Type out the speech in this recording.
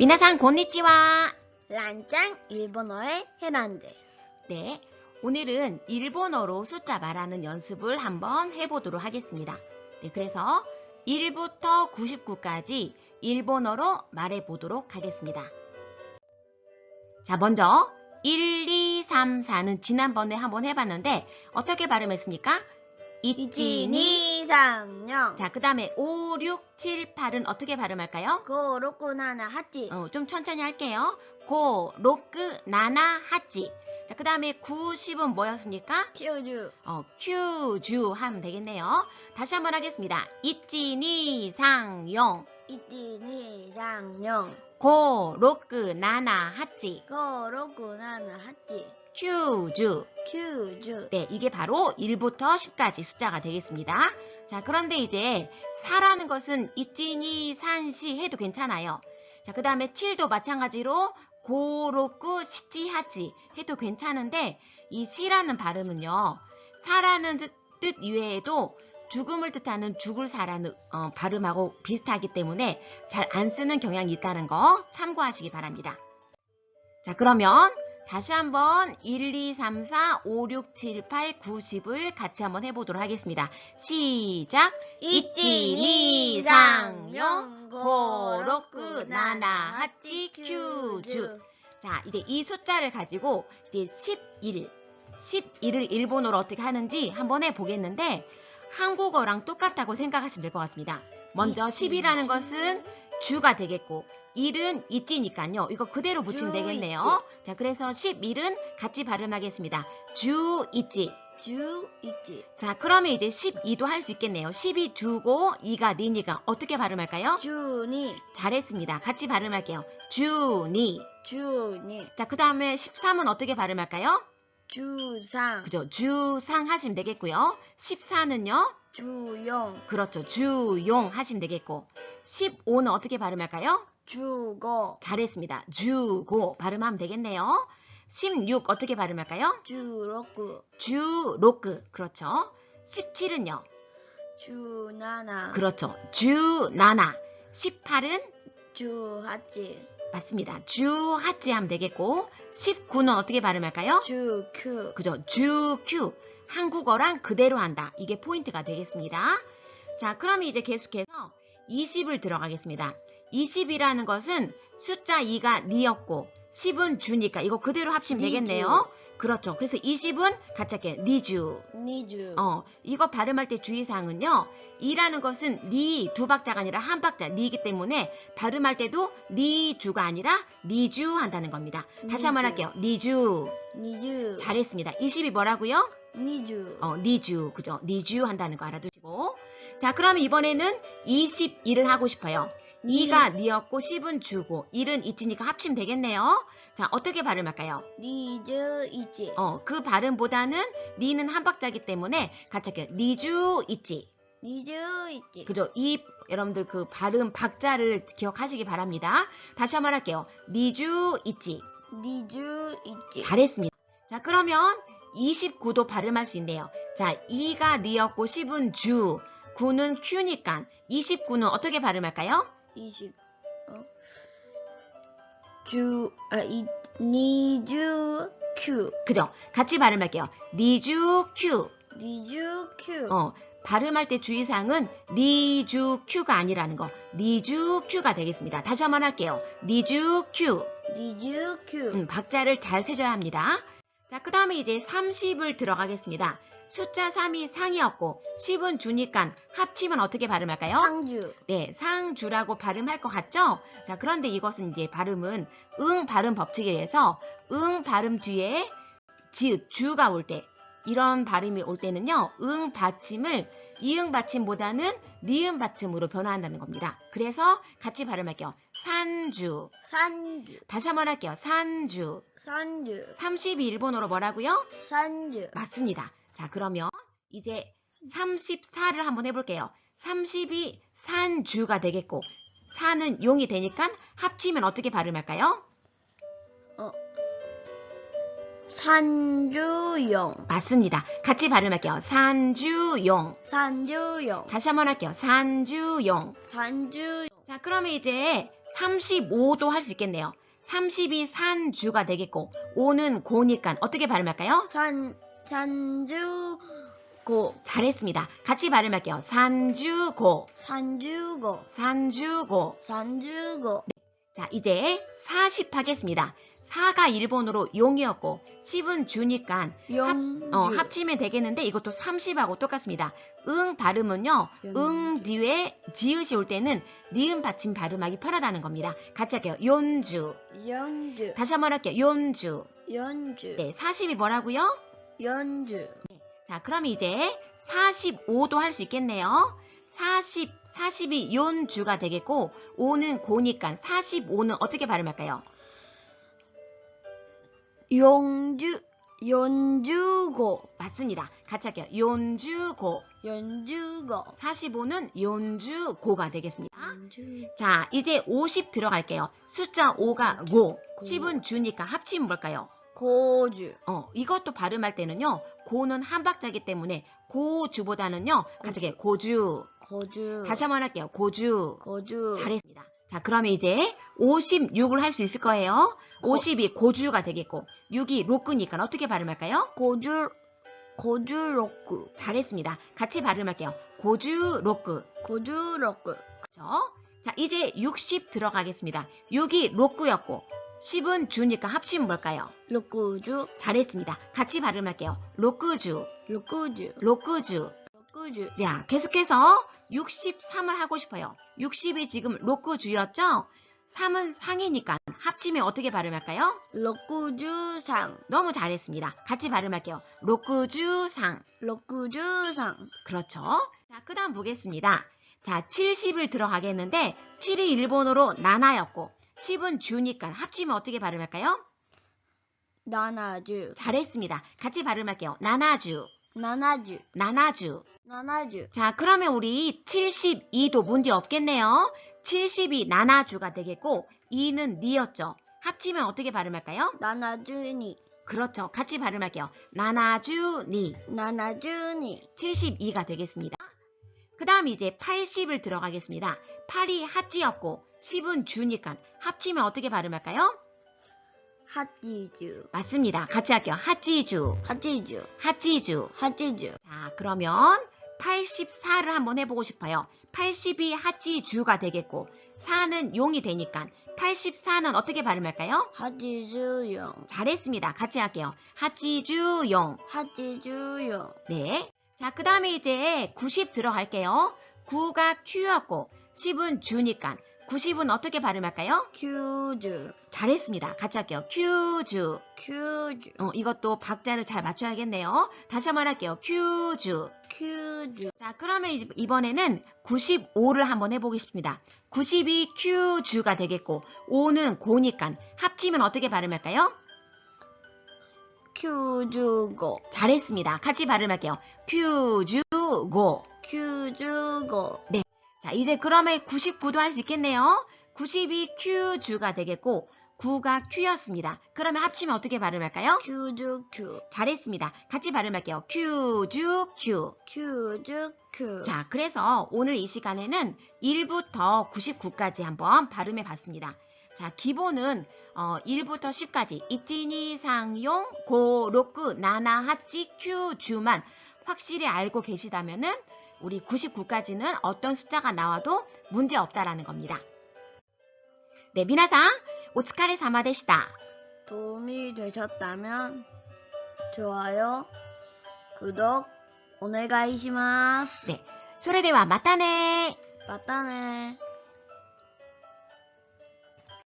미나상 곤니치와 란짱 일본어의 헤란데스. 네, 오늘은 일본어로 숫자 말하는 연습을 한번 해보도록 하겠습니다. 네, 그래서 1부터 99까지 일본어로 말해보도록 하겠습니다. 자, 먼저 1, 2, 3, 4는 지난번에 한번 해봤는데 어떻게 발음했습니까? 이찌니 1, 2, 3, 0. 자, 그 다음에 5, 6, 7, 8은 어떻게 발음할까요? 5, 6, 7, 8. 어, 좀 천천히 할게요. 고, 로크, 나나, 하찌. 자, 그 다음에 9, 10은 뭐였습니까? 90. 어, 큐, 주 하면 되겠네요. 다시 한번 하겠습니다. 이찌, 니, 상, 용. 1, 2, 3, 0. 고, 로크, 나나, 하찌. 5, 6, 7, 8. 큐, 주. 90. 네, 이게 바로 1부터 10까지 숫자가 되겠습니다. 자, 그런데 이제 4라는 것은 이찌니, 산시 해도 괜찮아요. 자, 그 다음에 7도 마찬가지로 고로쿠, 시치, 하치 해도 괜찮은데 이 시라는 발음은요. 사라는 뜻, 뜻 이외에도 죽음을 뜻하는 죽을 사라는 어, 발음하고 비슷하기 때문에 잘 안 쓰는 경향이 있다는 거 참고하시기 바랍니다. 자, 그러면 다시 한번 1, 2, 3, 4, 5, 6, 7, 8, 9, 10을 같이 한번 해보도록 하겠습니다. 시작! 이찌, 니, 상, 용, 고, 로쿠, 나나, 하치, 큐, 주. 자, 이제 이 숫자를 가지고 이제 11, 11을 일본어로 어떻게 하는지 한번 해보겠는데 한국어랑 똑같다고 생각하시면 될 것 같습니다. 먼저 10이라는 것은 주가 되겠고 1은 있지니까요. 이거 그대로 붙이면 주 되겠네요. 자, 그래서 11은 같이 발음하겠습니다. 주 있지. 주 있지. 자, 그러면 이제 12도 할 수 있겠네요. 10이 주고 2가 니니까 어떻게 발음할까요? 주니. 잘했습니다. 같이 발음할게요. 주니. 주니. 자, 그 다음에 13은 어떻게 발음할까요? 주상. 그죠? 주상 하시면 되겠고요. 14는요? 주용. 그렇죠. 주용 하시면 되겠고. 15는 어떻게 발음할까요? 주고. 잘했습니다. 주고 발음하면 되겠네요. 16 어떻게 발음할까요? 주로쿠. 주로크. 그렇죠. 17은요? 주나나. 그렇죠. 주나나. 18은 주하치. 맞습니다. 주하찌 하면 되겠고 19는 어떻게 발음할까요? 주큐. 그죠? 주큐. 한국어랑 그대로 한다. 이게 포인트가 되겠습니다. 자, 그러면 이제 계속해서 20을 들어가겠습니다. 20이라는 것은 숫자 2가 니였고 10은 주니까 이거 그대로 합치면 니주. 되겠네요. 그렇죠. 그래서 20은 같이 할게요. 니주. 니주. 어, 이거 발음할 때 주의사항은요. 이라는 것은 니 두 박자가 아니라 한 박자 니이기 때문에 발음할 때도 니주가 아니라 니주 한다는 겁니다. 다시 한번 니주. 할게요. 니주. 니주. 잘했습니다. 20이 뭐라고요? 니주. 어, 니주. 그죠? 니주 한다는 거 알아두시고. 자, 그러면 이번에는 21을 하고 싶어요. 2가 니였고 10은 주고 1은 있지니까 합치면 되겠네요. 자, 어떻게 발음할까요? 니주 있지. 어, 그 발음보다는 니는 한 박자기 때문에 같이 할게요. 니주 있지. 니주 있지. 그죠? 이 여러분들 그 발음 박자를 기억하시기 바랍니다. 다시 한 번 할게요. 니주 있지. 니주 있지. 잘했습니다. 자, 그러면 29도 발음할 수 있네요. 자, 2가 니였고 10은 주, 9는 큐니까 29는 어떻게 발음할까요? 20. 어? 주, 아, 이, 니주 큐. 그죠? 같이 발음할게요. 니주 큐. 니주 큐. 어, 발음할 때 주의사항은 니주 큐가 아니라는 거. 니주 큐가 되겠습니다. 다시 한번 할게요. 니주 큐. 니주 큐. 음, 박자를 잘 세줘야 합니다. 자, 그 다음에 이제 30을 들어가겠습니다. 숫자 3이 상이었고 10은 주니까 합치면 어떻게 발음할까요? 상주. 네, 상주라고 발음할 것 같죠? 자, 그런데 이것은 이제 발음은 응 발음 법칙에 의해서 응 발음 뒤에 지읒, 주가 올 때, 이런 발음이 올 때는요, 응 받침을 이응 받침보다는 니은 받침으로 변화한다는 겁니다. 그래서 같이 발음할게요. 산주. 산주. 다시 한번 할게요. 산주. 산주. 30이 일본어로 뭐라고요? 산주. 맞습니다. 자, 그러면 이제 34를 한번 해볼게요. 30이 산주가 되겠고, 산은 용이 되니까 합치면 어떻게 발음할까요? 어. 산주용. 맞습니다. 같이 발음할게요. 산주용. 산주용. 다시 한번 할게요. 산주용. 산주용. 자, 그러면 이제 35도 할 수 있겠네요. 30이 산주가 되겠고 5는 고니까 어떻게 발음할까요? 산, 산주고, 잘했습니다. 같이 발음할게요. 산주고, 산주고, 산주고. 산주고, 자, 이제 40 하겠습니다. 4가 일본어로 용이었고 10은 주니까 영주, 어, 합치면 되겠는데 이것도 30하고 똑같습니다. 응 발음은요. 연- 응 뒤에 지읒이 올 때는 니은 받침 발음하기 편하다는 겁니다. 같이 할게요. 연주. 연주, 다시 한번 할게요. 연주. 연주, 네, 40이 뭐라고요? 연주, 자, 그럼 이제 45도 할 수 있겠네요. 40, 40이 연주가 되겠고 5는 고니까 45는 어떻게 발음할까요? 용주, 연주고, 맞습니다. 같이 할게요. 연주고. 연주고, 45는 연주고가 되겠습니다. 연주, 자, 이제 50 들어갈게요. 숫자 5가 고, 고. 10은 주니까 합치면 뭘까요? 고주, 어, 이것도 발음할 때는요. 고는 한 박자이기 때문에 고주보다는요. 할게요. 고주. 고주, 다시 한번 할게요. 고주. 고주, 잘했습니다. 자, 그러면 이제 56을 할 수 있을 거예요. 고- 50이 고주가 되겠고 6이 로크니까 어떻게 발음할까요? 고주, 고주 로크, 잘했습니다. 같이 발음할게요. 고주 로크. 고주 로크, 그죠? 자, 이제 60 들어가겠습니다. 6이 로크였고 10은 주니까 합치면 뭘까요? 로쿠주, 잘했습니다. 같이 발음할게요. 로크주, 로쿠주, 로크주. 로쿠주, 자, 계속해서 63을 하고 싶어요. 60이 지금 로크주였죠? 3은 상이니까 합치면 어떻게 발음할까요? 로쿠주상, 너무 잘했습니다. 같이 발음할게요. 로크주상. 로쿠주상, 그렇죠. 자, 그 다음 보겠습니다. 자, 70을 들어가겠는데 7이 일본어로 나나였고 10은 주니까 합치면 어떻게 발음할까요? 나나주, 잘했습니다. 같이 발음할게요. 나나주, 나나주, 나나주. 나나주, 자, 그러면 우리 72도 문제 없겠네요. 70이 나나주가 되겠고 2는 니였죠. 합치면 어떻게 발음할까요? 나나주니, 그렇죠. 같이 발음할게요. 나나주니. 나나주니, 72가 되겠습니다. 그 다음 이제 80을 들어가겠습니다. 8이 하찌였고 10은 주니까 합치면 어떻게 발음할까요? 하찌주, 맞습니다. 같이 할게요. 하찌주, 하찌주, 하찌주. 하찌주, 자, 그러면 84를 한번 해보고 싶어요. 80이 하찌주가 되겠고 4는 용이 되니까 84는 어떻게 발음할까요? 하찌주용, 잘했습니다. 같이 할게요. 하찌주용. 하찌주용, 네. 자, 그 다음에 이제 90 들어갈게요. 9가 Q였고 10은 주니까 90은 어떻게 발음할까요? 큐주, 잘했습니다. 같이 할게요. 큐주. 큐주, 어, 이것도 박자를 잘 맞춰야겠네요. 다시 한번 할게요. 큐주. 큐주, 자, 그러면 이번에는 95를 한번 해보겠습니다. 90이 Q주가 되겠고 5는 고니까 합치면 어떻게 발음할까요? 큐주고, 잘했습니다. 같이 발음할게요. Q주고. 큐주고, 자, 이제 그러면 99도 할 수 있겠네요. 90이 Q주가 되겠고 9가 Q였습니다. 그러면 합치면 어떻게 발음할까요? 큐주큐, 잘했습니다. 같이 발음할게요. Q주 Q. 큐주큐, 자, 그래서 오늘 이 시간에는 1부터 99까지 한번 발음해 봤습니다. 자, 기본은 어, 1부터 10까지 이찌니 상용 고 로크 나나 하치 큐 주만 확실히 알고 계시다면은 우리 99까지는 어떤 숫자가 나와도 문제 없다라는 겁니다. 네, 미나상 오츠카레 사마 되시다. 도움이 되셨다면 좋아요, 구독, 오네가이시마스. 네, 소레대와 맞다네. 맞다네.